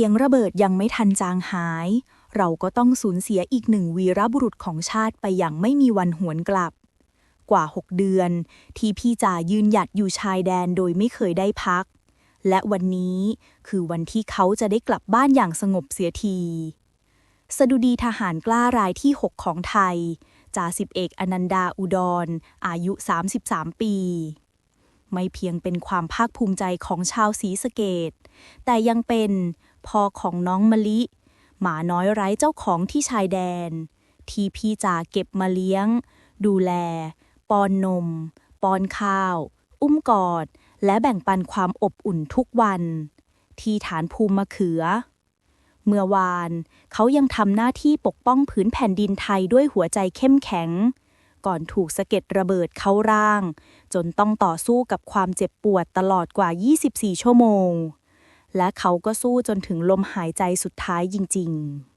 สียงระเบิดยังไม่ทันจางหาย เราก็ต้องสูญเสียอีกหนึ่งวีรบุรุษของชาติไปอย่างไม่มีวันหวนกลับ กว่า 6 เดือน ที่พี่จ่ายืนหยัดอยู่ชายแดนโดยไม่เคยได้พัก และวันนี้คือวันที่เขาจะได้กลับบ้านอย่างสงบเสียที สดุดีทหารกล้ารายที่ 6 ของไทยจ่าสิบเอกอนันดาอุดรอายุ 33 ปี ไม่เพียงเป็นความภาคภูมิใจของชาวศรีสะเกดแต่ยังเป็น พ่อของน้องมะลิ หมาน้อยไร้เจ้าของที่ชายแดน ที่พี่จ่าเก็บมาเลี้ยง ดูแล ป้อนนม ป้อนข้าว อุ้มกอด และแบ่งปันความอบอุ่นทุกวัน ที่ฐานภูมิมะเขือ เมื่อวานเขายังทำหน้าที่ปกป้องผืนแผ่นดินไทยด้วยหัวใจเข้มแข็ง ก่อนถูกสะเก็ดระเบิดเข้าร่าง จนต้องต่อสู้กับความเจ็บปวดตลอดกว่า 24 ชั่วโมง และเขาก็สู้จนถึงลมหายใจสุดท้ายจริง ๆ